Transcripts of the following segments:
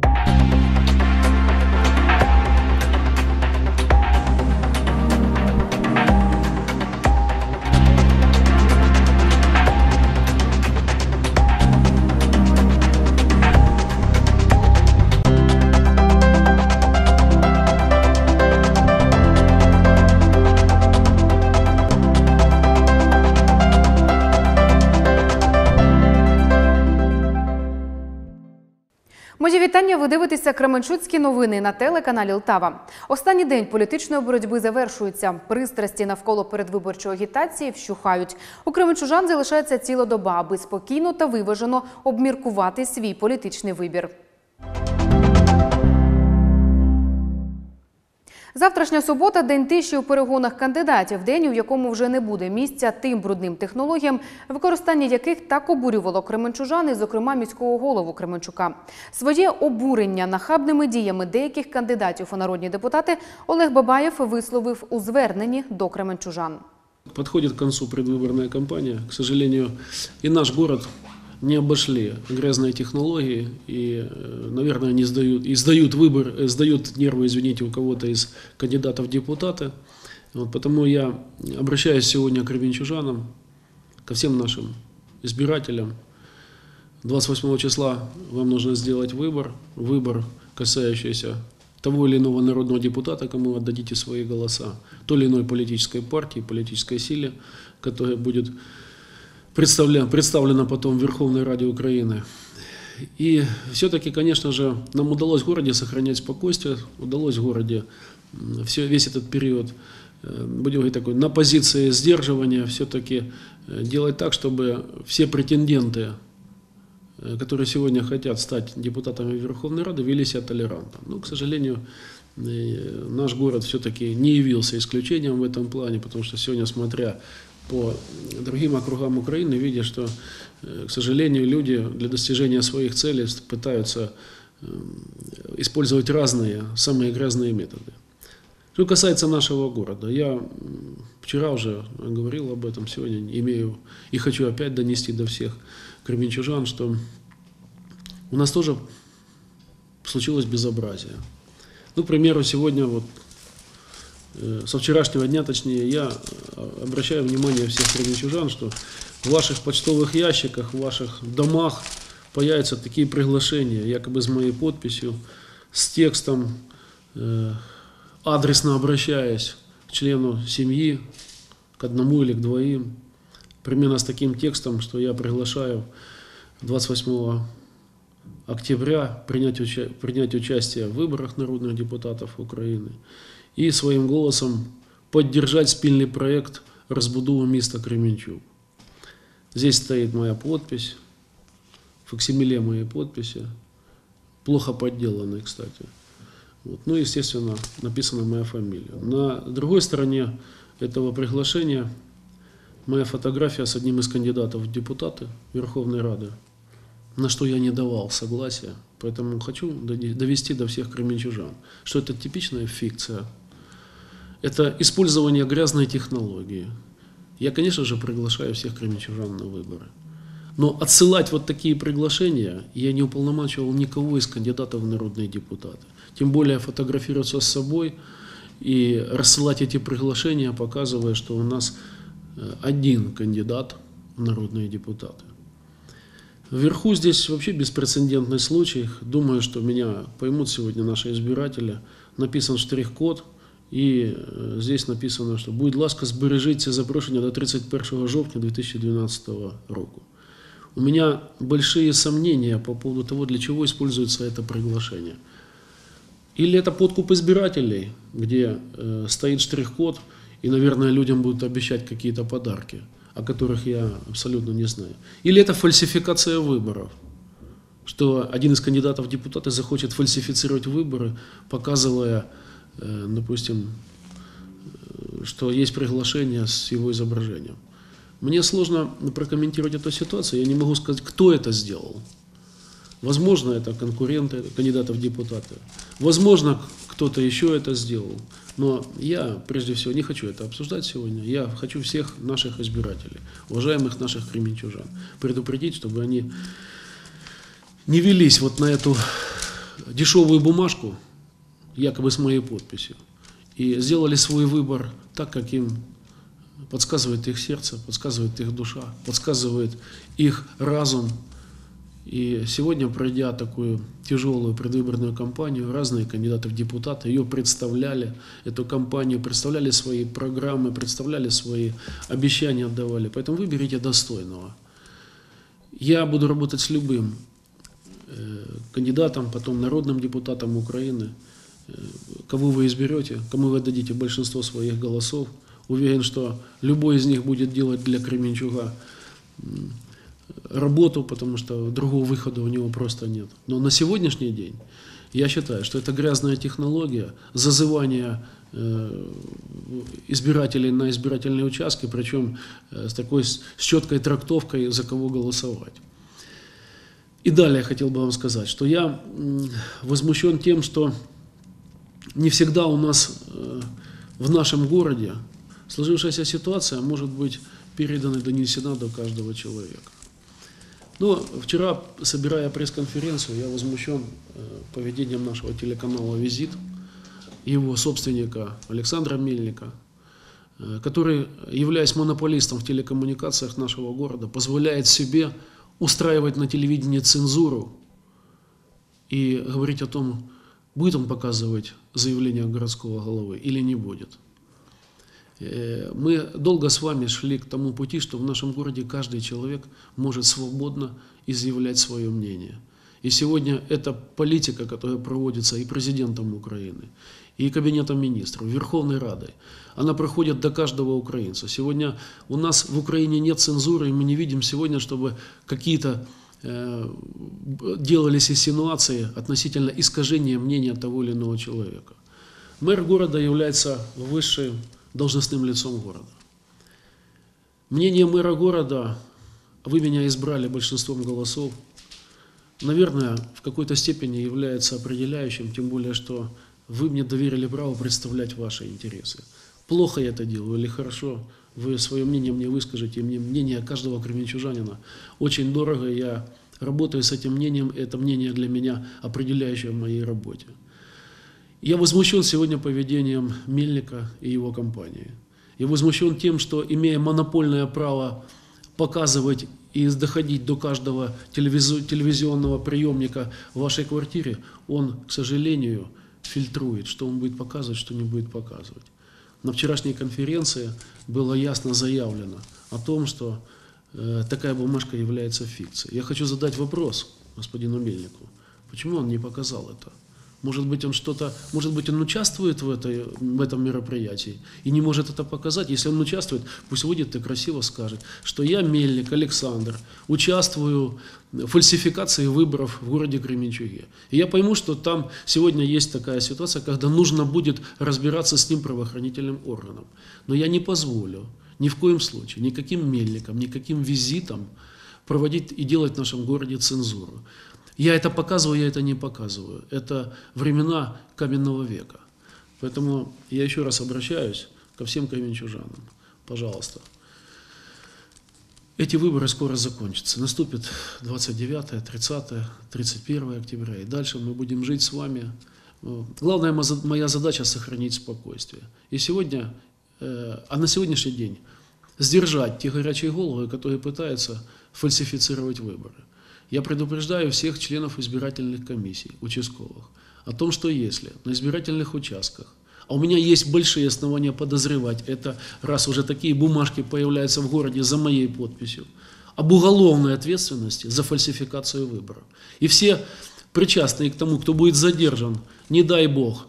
you Мої вітання. Ви дивитеся Кременчуцькі новини на телеканалі Лтава. Останній день політичної боротьби завершується. Пристрасті навколо передвиборчої агітації вщухають. У Кременчужан залишається ціла доба, аби спокійно та виважено обміркувати свій політичний вибір. Завтрашня субота день тиші у перегонах кандидатів, день, у якому вже не буде місця тим брудним технологіям, використання яких так обурювало кременчужан, і, зокрема міського голову Кременчука. Своє обурення нахабними діями деяких кандидатів у народні депутати Олег Бабаєв висловив у зверненні до кременчужан. Подходит к концу предвыборная кампания. К сожалению, и наш город не обошли грязные технологии и, э, наверное, они сдают, и сдают выбор, э, сдают нервы, извините, у кого-то из кандидатов в депутаты. Вот, потому я обращаюсь сегодня к ревенчужанам, ко всем нашим избирателям. 28 числа вам нужно сделать выбор, выбор, касающийся того или иного народного депутата, кому вы отдадите свои голоса, той или иной политической партии, политической силе, которая будет представлена, представлена потом в Верховной Раде Украины. И все-таки, конечно же, нам удалось в городе сохранять спокойствие, удалось в городе все, весь этот период, э, будем говорить такой, на позиции сдерживания все-таки э, делать так, чтобы все претенденты, э, которые сегодня хотят стать депутатами Верховной Рады, вели себя толерантно. Но, к сожалению, наш город все-таки не явился исключением в этом плане, потому что сегодня, смотря по другим округам Украины, видя, что, э, к сожалению, люди для достижения своих целей пытаются э, использовать разные, самые грязные методы. Что касается нашего города, я вчера уже говорил об этом, сегодня имею и хочу опять донести до всех кременчужан, что у нас тоже случилось безобразие. Ну, к примеру, сегодня вот со вчерашнего дня, точнее, я э, обращаю внимание всех кременчужан, что в ваших почтовых ящиках, в ваших домах появятся такие приглашения, якобы с моей подписью, с текстом, э, адресно обращаясь к члену семьи, к одному или к двоим, примерно с таким текстом, что я приглашаю 28 октября принять, уча- принять участие в выборах народных депутатов Украины і своїм голосом поддержать спільний проект розбудови міста Кременчук. Здесь стоит моя подпись, факсимиле моей подписи, плохо подделанной, кстати. Вот. Ну, естественно, написана моя фамилия. На другой стороне этого приглашения моя фотография с одним из кандидатов в депутаты Верховной Рады, на что я не давал согласия. Поэтому хочу доди- довести до всех кременчужан, что это типичная фикция это использование грязной технологии. Я, конечно же, приглашаю всех кременчужан на выборы. Но отсылать вот такие приглашения я не уполномачивал никого из кандидатов в народные депутаты. Тем более фотографироваться с собой и рассылать эти приглашения, показывая, что у нас э, один кандидат в народные депутаты. Вверху здесь вообще беспрецедентный случай. Думаю, что меня поймут сегодня наши избиратели. Написан штрих-код – і е, здесь написано, що будь ласка, збережіть це запрошення до 31 жовтня 2012 року. У меня большие сомнения по поводу того, для чего используется это приглашение. Или это подкуп избирателей, где э, стоит штрих-код, и, наверное, людям будут обещать какие-то подарки, о которых я абсолютно не знаю. Или это фальсификация выборов, что один из кандидатов в депутаты захочет фальсифицировать выборы, показывая Э, допустим, э, что есть приглашение с его изображением. Мне сложно прокомментировать эту ситуацию, я не могу сказать, кто это сделал. Возможно, это конкуренты кандидатов в депутаты. Возможно, кто-то еще это сделал. Но я, прежде всего, не хочу это обсуждать сегодня. Я хочу всех наших избирателей, уважаемых наших кременчужан, предупредить, чтобы они не велись вот на эту дешевую бумажку, якобы с моей подписью, и сделали свой выбор так, как им подсказывает их сердце, подсказывает их душа, подсказывает их разум. И сегодня, пройдя такую тяжелую предвыборную кампанию, разные кандидаты в депутаты ее представляли, эту кампанию, представляли свои программы, представляли свои обещания, отдавали. Поэтому выберите достойного. Я буду работать с любым э, кандидатом, потом народным депутатом Украины, кого вы изберете, кому вы дадите большинство своих голосов. Уверен, что любой из них будет делать для Кременчуга работу, потому что другого выхода у него просто нет. Но на сегодняшний день я считаю, что это грязная технология зазывания э, избирателей на избирательные участки, причем э, с такой с четкой трактовкой, за кого голосовать. И далее хотел бы вам сказать, что я возмущен тем, что не всегда у нас э, в нашем городе сложившаяся ситуация может быть передана и донесена до каждого человека. Но вчера, собирая пресс-конференцию, я возмущен э, поведением нашего телеканала «Визит», его собственника Александра Мельника, э, который, являясь монополистом в телекоммуникациях нашего города, позволяет себе устраивать на телевидении цензуру и говорить о том, будет он показывать заявление городского головы или не будет. Э, Мы долго с вами шли к тому пути, что в нашем городе каждый человек может свободно изъявлять свое мнение. И сегодня эта политика, которая проводится и президентом Украины, и Кабинетом министров, Верховной Радой, она проходит до каждого украинца. Сегодня у нас в Украине нет цензуры, и мы не видим сегодня, чтобы какие-то делались инсинуации относительно искажения мнения того или иного человека. Мэр города является высшим должностным лицом города. Мнение мэра города, вы меня избрали большинством голосов, наверное, в какой-то степени является определяющим, тем более, что вы мне доверили право представлять ваши интересы. Плохо я это делаю или хорошо, вы свое мнение мне выскажете, мне мнение каждого кременчужанина очень дорого, я работаю с этим мнением, это мнение для меня определяющее в моей работе. Я возмущен сегодня поведением Мельника и его компании. Я возмущен тем, что, имея монопольное право показывать и доходить до каждого телевизионного приемника в вашей квартире, он, к сожалению, фильтрует, что он будет показывать, что не будет показывать. На вчерашней конференции было ясно заявлено о том, что э, такая бумажка является фикцией. Я хочу задать вопрос господину Мельнику. Почему он не показал это? Может быть, он что-то, может быть, он участвует в, этой, в этом мероприятии и не может это показать. Если он участвует, пусть выйдет и красиво скажет, что я, Мельник Александр, участвую в фальсификации выборов в городе Кременчуге. И я пойму, что там сегодня есть такая ситуация, когда нужно будет разбираться с ним правоохранительным органом. Но я не позволю ни в коем случае, никаким мельникам, никаким визитам проводить и делать в нашем городе цензуру. Я это показываю, я это не показываю. Это времена каменного века. Поэтому я еще раз обращаюсь ко всем кременчужанам. Пожалуйста. Эти выборы скоро закончатся. Наступит 29, 30, 31 октября. И дальше мы будем жить с вами. Главная моя- моя задача – сохранить спокойствие. И сегодня, э, а на сегодняшний день сдержать те горячие головы, которые пытаются фальсифицировать выборы. Я предупреждаю всех членов избирательных комиссий, участковых, о том, что если на избирательных участках, а у меня есть большие основания подозревать, это раз уже такие бумажки появляются в городе за моей подписью, об уголовной ответственности за фальсификацию выборов. И все причастные к тому, кто будет задержан, не дай бог,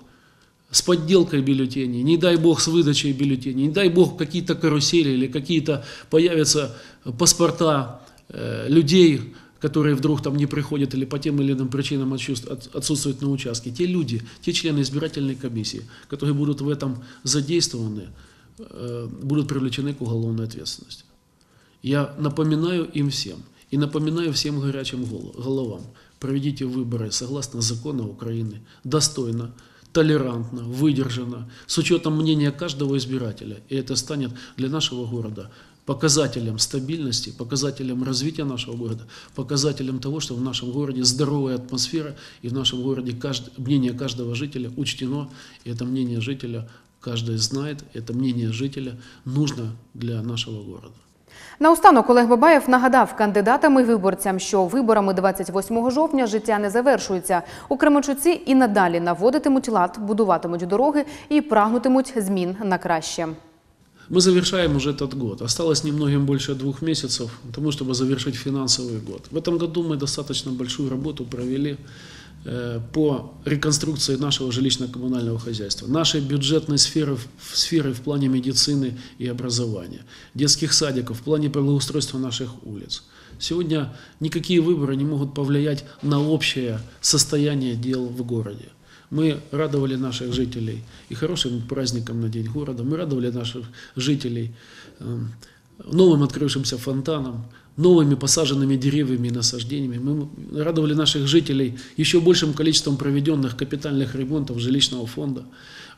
с подделкой бюллетеней, не дай бог с выдачей бюллетеней, не дай бог какие-то карусели или какие-то появятся паспорта э, людей, которые вдруг там не приходят или по тем или иным причинам отсутств- от- отсутствуют на участке. Те люди, те члены избирательной комиссии, которые будут в этом задействованы, э, будут привлечены к уголовной ответственности. Я напоминаю им всем, и напоминаю всем горячим голо- головам, проведите выборы согласно закону Украины, достойно, толерантно, выдержанно, с учетом мнения каждого избирателя. И это станет для нашего города показателем стабильности, показателем развития нашего города, показателем того, что в нашем городе здоровая атмосфера и в нашем городе кажд- мнение каждого жителя учтено, и это мнение жителя каждый знает, это мнение жителя нужно для нашего города. Наостанок Олег Бабаєв нагадав кандидатам і виборцям, що виборами 28 жовтня життя не завершується. У Кременчуці і надалі наводитимуть лад, будуватимуть дороги і прагнутимуть змін на краще. Мы завершаем уже этот год. Осталось немногим больше двух месяцев тому, чтобы завершить финансовый год. В этом году мы достаточно большую работу провели э, по реконструкции нашего жилищно-коммунального хозяйства, нашей бюджетной сферы, сферы в плане медицины и образования, детских садиков, в плане благоустройства наших улиц. Сегодня никакие выборы не могут повлиять на общее состояние дел в городе. Мы радовали наших жителей и хорошим праздником на День города. Мы радовали наших жителей эм, новым открывшимся фонтаном, новыми посаженными деревьями и насаждениями. Мы радовали наших жителей еще большим количеством проведенных капитальных ремонтов жилищного фонда.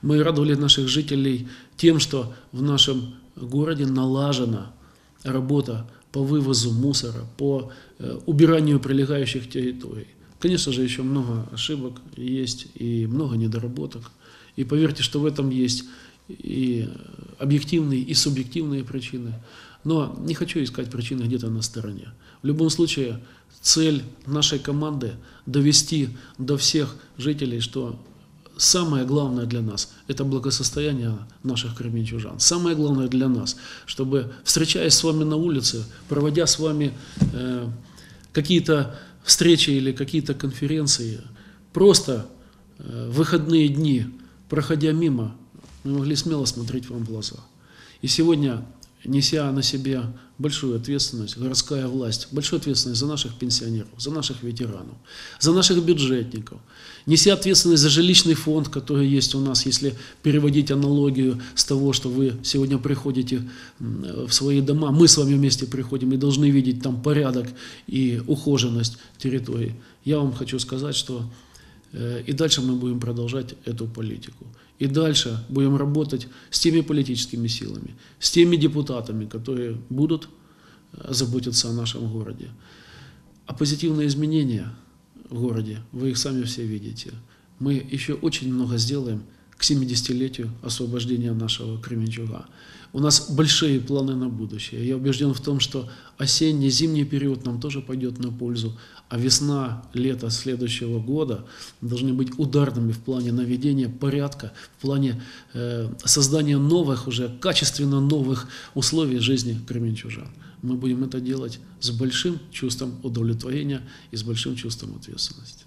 Мы радовали наших жителей тем, что в нашем городе налажена работа по вывозу мусора, по э, убиранию прилегающих территорий. Конечно же, еще много ошибок есть и много недоработок. И поверьте, что в этом есть и объективные, и субъективные причины. Но не хочу искать причины где-то на стороне. В любом случае, цель нашей команды довести до всех жителей, что самое главное для нас – это благосостояние наших кременчужан. Самое главное для нас, чтобы, встречаясь с вами на улице, проводя с вами э, какие-то встречи или какие-то конференции, просто э, выходные дни, проходя мимо, мы могли смело смотреть вам в глаза. И сегодня, неся на себе большую ответственность, городская власть, большую ответственность за наших пенсионеров, за наших ветеранов, за наших бюджетников, неся ответственность за жилищный фонд, который есть у нас, если переводить аналогию с того, что вы сегодня приходите в свои дома, мы с вами вместе приходим и должны видеть там порядок и ухоженность территории. Я вам хочу сказать, что И дальше мы будем продолжать эту политику. И дальше будем работать с теми политическими силами, с теми депутатами, которые будут э, заботиться о нашем городе. А позитивные изменения в городе, вы их сами все видите. Мы еще очень много сделаем к 70-летию освобождения нашего Кременчуга. У нас большие планы на будущее. Я убежден в том, что осенний, зимний период нам тоже пойдет на пользу, а весна, лето следующего года должны быть ударными в плане наведения порядка, в плане э, создания новых, уже качественно новых условий жизни кременчужан. Мы будем это делать с большим чувством удовлетворения и с большим чувством ответственности.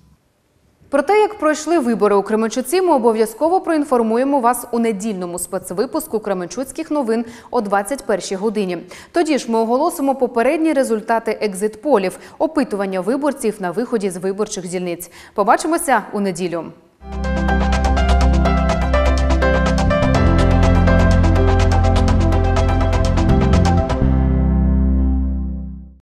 Про те, як пройшли вибори у Кременчуці, ми обов'язково проінформуємо вас у недільному спецвипуску Кременчуцьких новин о 21-й годині. Тоді ж ми оголосимо попередні результати екзит-полів, опитування виборців на виході з виборчих дільниць. Побачимося у неділю.